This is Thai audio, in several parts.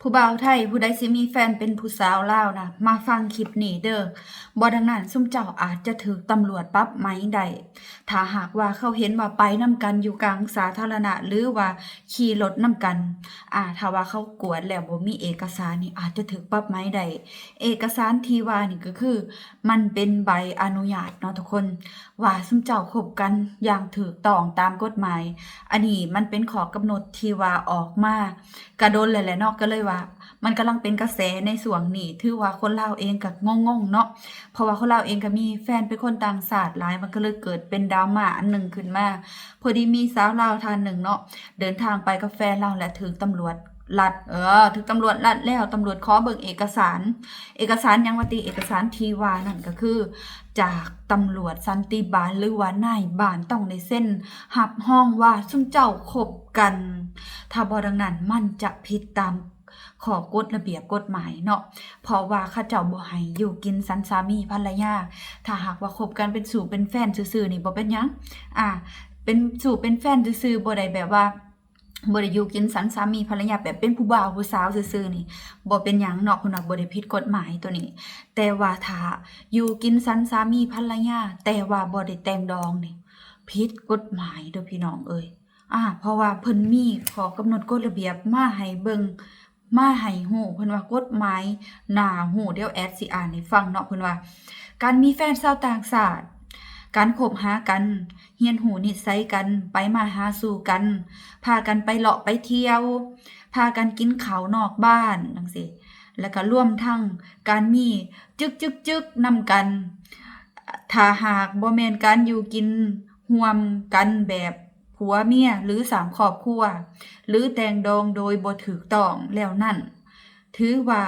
ผู้บ่าวไทยผู้ใดสิมีแฟนเป็นผู้สาวลาวนะมาฟังคลิปนี้เด้อบ่ดังนั้นซุมเจ้าอาจจะถูกตำรวจปรับไหมได้ถ้าหากว่าเขาเห็นว่าไปนํกันอยู่กลางสาธารณะ หรือว่าขี่รถนํกัน อ่าถ้าว่าเขากวดแล้วบ่มีเอกสารนี่อาจจะถูกปรับไหมได้เอกสารที่ว่านี่ก็คือ มันเป็นใบอนุญาตเนาะทุกคน ว่าซุมเจ้าคบกันอย่างถูกต้องตามกฎหมาย อันนี้มันเป็นข้อกำหนดที่ว่าออกมากระโดนเลยแหละเนาะก็เลยว่า มันกำลังเป็นกระแสในส่วนนี้ถือว่าคนลาวเองก็งงๆเนาะเพราะว่าคนลาวเองก็มีแฟนเป็นคนต่างชาติหลายมันก็เลยเกิดเป็นดราม่าอันหนึ่งขึ้นมาพอดีมีสาวลาวท่านหนึ่งเนาะเดินทางไปกับแฟนเราและถึงตำรวจลัด เออ ถึงตำรวจลัดแล้ว ตำรวจขอเบิกเอกสาร เอกสารยังวติเอกสารทีว่านั่นก็คือ จากตำรวจสันติบาลหรือว่านายบานต้องในเส้น หับห้องว่าซุ่มเจ้าคบกัน ถ้าบอดังนั้นมันจะผิดตาม ขอกฎระเบียบกฎหมายเนาะเพราะว่าข้าเจ้าบ่ให้อยู่กินสันสามีภรรยา ถ้าหากว่าคบกันเป็นสู่เป็นแฟนซื่อๆนี่บ่เป็นหยังอ่าเป็นสู่เป็นแฟนซื่อๆบ่ได้แบบว่าบ่ได้อยู่กินสันสามีภรรยาแบบเป็นผู้บ่าวผู้สาวซื่อๆนี่บ่เป็นหยังเนาะเพิ่นว่าบ่ได้ผิดกฎหมายตัวนี้ แต่ว่าถ้าอยู่กินสันสามีภรรยาแต่ว่าบ่ได้แต่งดองนี่ผิดกฎหมายเด้อพี่น้องเอ้ยอ่าเพราะว่าเพิ่นมีขอกำหนดกฎระเบียบมาให้เบิ่ง มาให้ฮู้เพิ่นว่ากฎหมายน่าฮู้เดี๋ยวแอดสิอ่านให้ฟังเนาะเพิ่นว่า การมีแฟนชาวต่างชาติการคบหากัน เฮียนหูนิสัยกัน ไปมาหาสู่กัน พากันไปเลาะไปเที่ยว พากันกินข้าวนอกบ้านจังซี่แล้วก็ร่วมทั้งการมีจึกจึกจึกนำกัน ถ้าหากบ่แมนการอยู่กินร่วมกันแบบ ผัวเมียหรือสามครอบครัว หรือแต่งดองโดยบ่ถูกต้องแล้วนั่น ถือว่า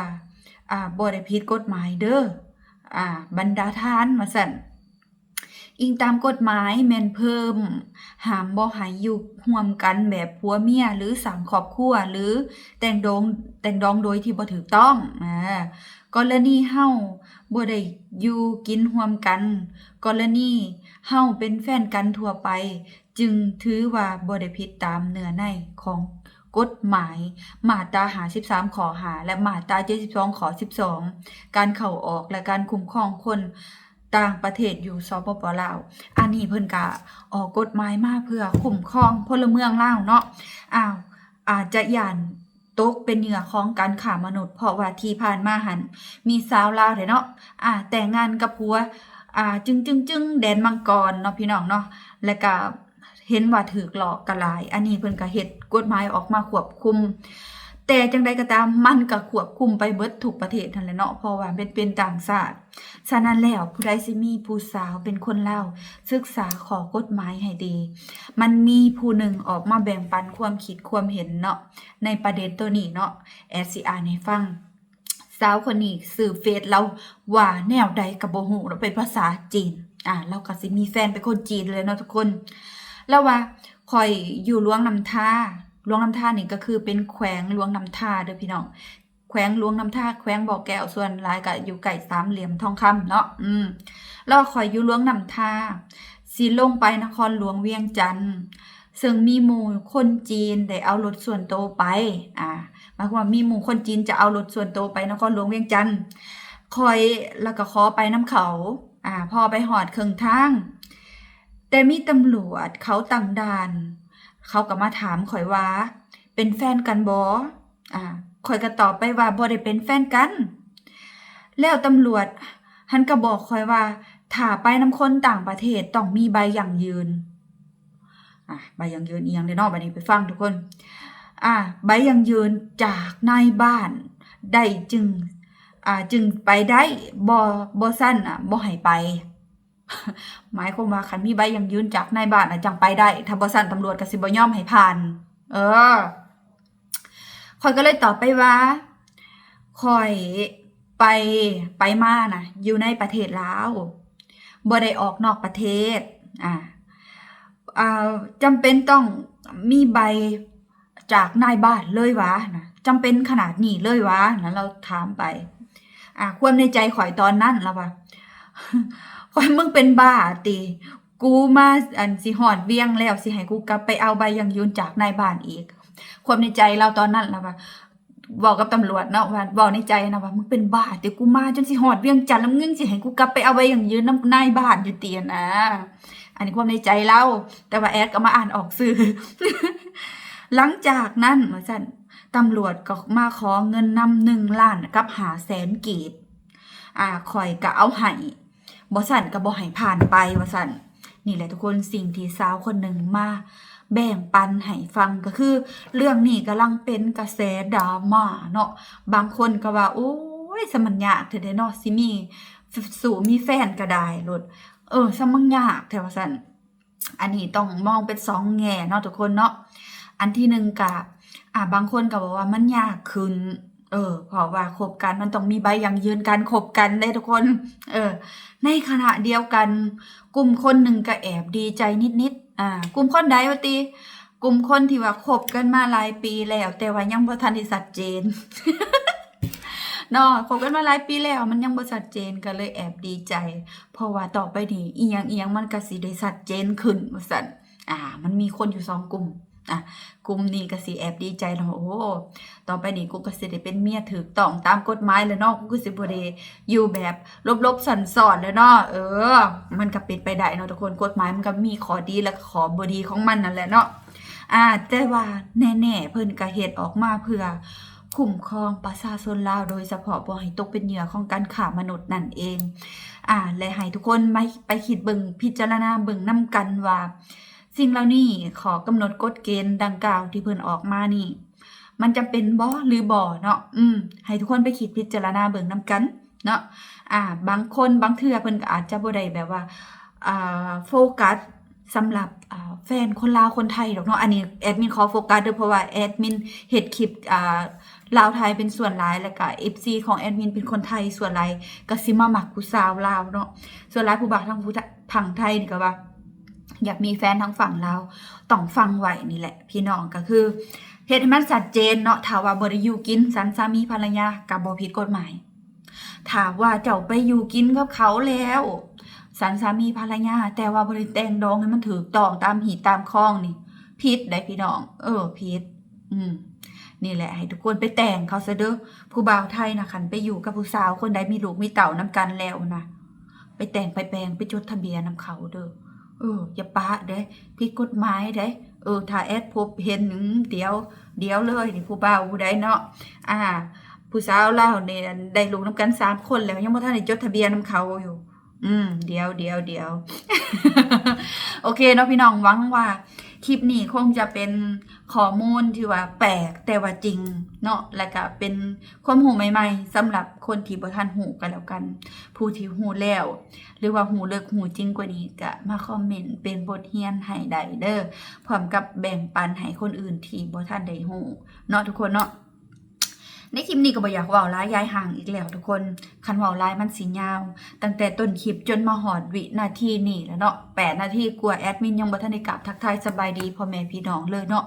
อ่าบ่ได้ผิดกฎหมายเด้ออ่าบรรดาทานว่าซั่นอิงตามกฎหมายแมนเพิ่มห้ามบ่ให้อยู่ร่วมกันแบบผัวเมียหรือสามครอบครัวหรือแต่งดองแต่งดองโดยที่บ่ถูกต้องอ่ากรณีเฮาบ่ได้อยู่กินร่วมกัน กรณีเฮาเป็นแฟนกันทั่วไป จึงถือว่าบ่ได้ผิดตามเนื้อในของกฎหมาย มาตรา53ขอหา และมาตรา72ขอ12 การเข้าออกและการคุ้มครองคนต่างประเทศอยู่สปปลาว อันนี้เพิ่นก็ออกกฎหมายมาเพื่อคุ้มครองพลเมืองลาวเนาะ อ้าว อาจจะย่านตกเป็นเหยื่อของการฆ่ามนุษย์ เพราะว่าที่ผ่านมาหัน มีสาวลาวเด้เนาะ อ่า แต่งงานกับผัว อ่า จึงจึงจึงแดนมังกรเนาะพี่น้องเนาะ แล้วก็ เห็นว่าถูกหลอกกะลาย อันนี้เพิ่นก็เฮ็ดกฎหมายออกมาควบคุม แต่จังใดก็ตามมันก็ควบคุมไปเบิดทุกประเทศนั่นแหละเนาะเพราะว่าเป็นเป็นต่างชาติฉะนั้นแล้วผู้ใดสิมีผู้สาวเป็นคนเล่าศึกษาขอกฎหมายให้ดี มันมีผู้หนึ่งออกมาแบ่งปันความคิดความเห็นเนาะในประเด็นตัวนี้เนาะแอดสิอ่านให้ฟังสาวคนนี้สื่อเฟซเราว่าแนวใดกับโบ่ฮู้เราเป็นภาษาจีนอ่าเราก็สิมีแฟนเป็นคนจีนเลยเนาะทุกคน แล้วว่าคอยอยู่หลวงนำท่าหลวงนำท่านี่ก็คือเป็นแขวงหลวงนำท่าเด้อพี่น้องแขวงหลวงนำท่าแขวงบ่อแก้วส่วนลายก็อยู่ไก่สามเหลี่ยมทองคำเนาะอืมแล้วคอยอยู่หลวงนำท่าสิลงไปนครหลวงเวียงจันทน์ซึ่งมีหมู่คนจีนได้เอารถส่วนโตไป อ่าหมายความว่ามีหมู่คนจีนจะเอารถส่วนโตไปนครหลวงเวียงจันทน์คอยแล้วก็ขอไปน้ำเขา อ่า พอไปหอดเครื่องทาง แต่มีตำรวจเขาตั้งด่าน เขาก็มาถามข่อยว่า เป็นแฟนกันบ่อ่าข่อยก็ตอบไปว่าบ่ได้เป็นแฟนกัน แล้วตำรวจหันก็บอกข่อยว่าถ้าไปนำคนต่างประเทศต้องมีใบยั่งยืน อะใบยั่งยืนอียงเด้เนาะบัดนี้ไปฟังทุกคน อ่าใบยั่งยืนจากนายบ้าน ได้จึง อ่าจึงไปได้บ่บ่ซั่นอะบ่ให้ไป หมายความว่าคันมีใบยังยืนจากนายบ้านอะจังไปได้ถ้าบ่สั่นตำรวจก็สิบ่ยอมให้ผ่าน เออข่อยก็เลยตอบไปว่าข่อยไปไปมาน่ะอยู่ในประเทศลาวบ่ได้ออกนอกประเทศ อ่าอ่าจำเป็นต้องมีใบจากนายบ้านเลยวะนะจำเป็นขนาดนี้เลยวะนะเราถามไป อ่าความในใจข่อยตอนนั้นแล้วว่า ข่อยมึงเป็นบ้าติกูมาอันสิหอดเวียงแล้วสิให้กูกลับไปเอาใบยังยืนจากนายบ้านอีก ความในใจเราตอนนั้นแล้วว่าบอกกับตำรวจเนาะว่าบอกในใจนะว่ามึงเป็นบ้าเดี๋ยวกูมาจนสิหอดเวียงจันแล้วมึงสิให้กูกลับไปเอาไว้อย่างยืนน้ำนายบ้านอยู่เตียนะอันนี้ความในใจเล่าแต่ว่าแอดก็มาอ่านออกสื่อ หลังจากนั้นว่าสั่นตำรวจก็มาขอเงินนำหนึ่งล้านกับหาแสนกีบอ่าคอยก็เอาให้ บ่สั่นก็บ่ให้ผ่านไปว่าสั่นนี่แหละทุกคนสิ่งที่สาวคนหนึ่งมาแบ่งปันให้ฟังก็คือ เรื่องนี้กำลังเป็นกระแสดราม่าเนาะบางคนก็ว่า โอ้ยสมันยาเถอะเด้เนาะสิมีสู่มีแฟนก็ได้ลดเออสมันยากแต่ว่าสั่นอันนี้ต้องมองเป็นสองแง่เนาะทุกคนเนาะอันที่หนึ่งกะอ่าบางคนก็บอกว่ามันยากขึ้น เออเพราะว่าคบกันมันต้องมีใบอย่างยืนการคบกันได้ทุกคน เออ ในขณะเดียวกัน กลุ่มคนหนึ่งก็แอบดีใจนิดๆอ่ากลุ่มคนใดวะตีกลุ่มคนที่ว่าคบกันมาหลายปีแล้ว แต่ว่ายังบ่ทันได้ชัดเจนเนาะคบกันมาหลายปีแล้ว มันยังบ่ชัดเจนก็เลยแอบดีใจ เพราะว่าต่อไปนี้อีหยังอีหยังมันก็สิได้ชัดเจนขึ้นว่าซั่นอ่า มันมีคนอยู่สองกลุ่ม อะกลุ่มนี้ก็สิแอบดีใจเนาะโอ้ต่อไปนี้กูก็สิได้เป็นเมียถูกต้องตามกฎหมายแล้วเนาะกูก็สิบ่ได้อยู่แบบลบๆสันสอนแล้วเนาะเออ มันก็เป็นไปได้เนาะทุกคนกฎหมายมันก็มีข้อดีและข้อบ่ดีของมันนั่นแหละเนาะอ่าแต่ว่าแน่ๆเพิ่นก็เฮ็ดออกมาเพื่อคุ้มครองประชาชนลาวโดยเฉพาะบ่ให้ตกเป็นเหยื่อของการฆ่ามนุษย์นั่นเอง อ่า และให้ทุกคนไปไปคิดเบิ่งพิจารณาเบิ่งนํกันว่า สิ่งเหล่านี้ขอกำหนดกฎเกณฑ์ดังกล่าวที่เพิ่นออกมานี่ มันจำเป็นบ่หรือบ่เนาะอืมให้ทุกคนไปคิดพิจารณาเบิ่งนํกันเนาะอ่า บางคนบางเทื่อเพิ่นก็อาจจะบ่ได้แบบว่าอ่าโฟกัสสำหรับอ่าแฟนคนลาวคนไทยดอกเนาะอันนี้แอดมินขอโฟกัสเด้อเพราะว่าแอดมินเฮ็ดคลิปอ่าลาวไทยเป็นส่วนหลายแล้วก็ FC ของแอดมินเป็นคนไทยส่วนหลายก็สิมาหมักผู้สาวลาวเนาะส่วนหลายผู้บ่าวทางผู้ทางไทยนี่ก็ว่า อยากมีแฟนทางฝั่งลาต้องฟังไหวนี่แหละ พี่น้องก็คือเฮ็ดให้มันชัดเจนเนาะถ้าว่าบ่ได้อยู่กินสันสามีภรรยาก็บ่ผิดกฎหมายถ้าว่าเจ้าไปอยู่กินกับเขาแล้ว สันสามีภรรยาแต่ว่าบ่ได้แต่งดองให้มันถูกต้องตามหีตามคลองนี่ผิดได้พี่น้อง เออผิดอืม นี่แหละ ให้ทุกคนไปแต่งเขาซะเด้อผู้บ่าวไทยนะคันไปอยู่กับผู้สาวคนใดมีลูกมีเต่านํกันแล้วนะไปแต่งไปแปลงไปจดทะเบียนนํเขาเด้อ อออย่าปะเด้ผิดกฎหมายเด้เออถ้าแอดพบเห็นอืมเดียว เดียวเลยนี่ผู้บ่าวผู้ใดเนาะอ่า ผู้สาวเล่าเนี่ยได้ลูกน้ำกันสามคนแล้วยังบ่ทันได้จดทะเบียนน้ำเขาอยู่ อืม เดียวเดียวเดียวโอเคเนาะพี่น้องหวังว่าคลิปนี้คงจะเป็น ข้อมูลที่ว่าแปลกแต่ว่าจริงเนาะและก็เป็นความหูใหม่ๆสำหรับคนที่บ่ทันหูกันแล้วกัน ผู้ที่หูแล้ว หรือว่าหูเลิกหูจริงกว่านี้ก็มาคอมเมนต์เป็นบทเรียนให้ได้เด้อพร้อมกับแบ่งปันให้คนอื่นที่บ่ทันได้หูเนาะทุกคนเนาะ ในคลิปนี้ก็บ่อยากเว้าหลายยายห่างอีกแล้วทุกคน คันเว้าหลายมันสียาว ตั้งแต่ต้นคลิปจนมาหอดวินาทีนี่แล้วเนาะแปดนาทีกลัวแอดมินยังบ่ทันได้กราบทักทายสบายดีพ่อแม่พี่น้องเลยเนาะ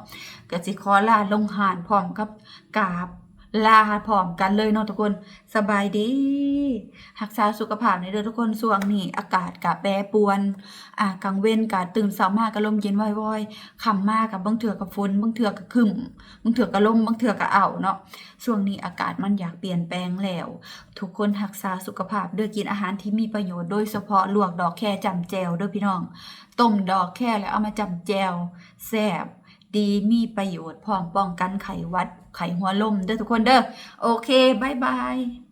ก็สิขอลาลงหานพร้อมกับกราบ ลาพร้อมกันเลยเนาะทุกคน สบายดีรักษาสุขภาพในเด้อทุกคนช่วงนี้อากาศก็แปรปวน อ่ากลางเว้นก็ตื่นเช้ามาก็ลมเย็นว่อยๆค่ำมาก็บางเทื่อก็ฝนบางเทื่อก็ครึ้มบางเทื่อก็ลมบางเทื่อก็อ้าเนาะช่วงนี้อากาศมันอยากเปลี่ยนแปลงแล้ว ทุกคนรักษาสุขภาพด้อกินอาหารที่มีประโยชน์โดยเฉพาะลวกดอกแคจำแจวเด้อพี่น้องต้มดอกแคแล้วเอามาจำแจวแซ่บดีมีประโยชน์พร้อมป้องกันไขวัด ไข่หัวลมเด้อทุกคนเด้อโอเคบายบาย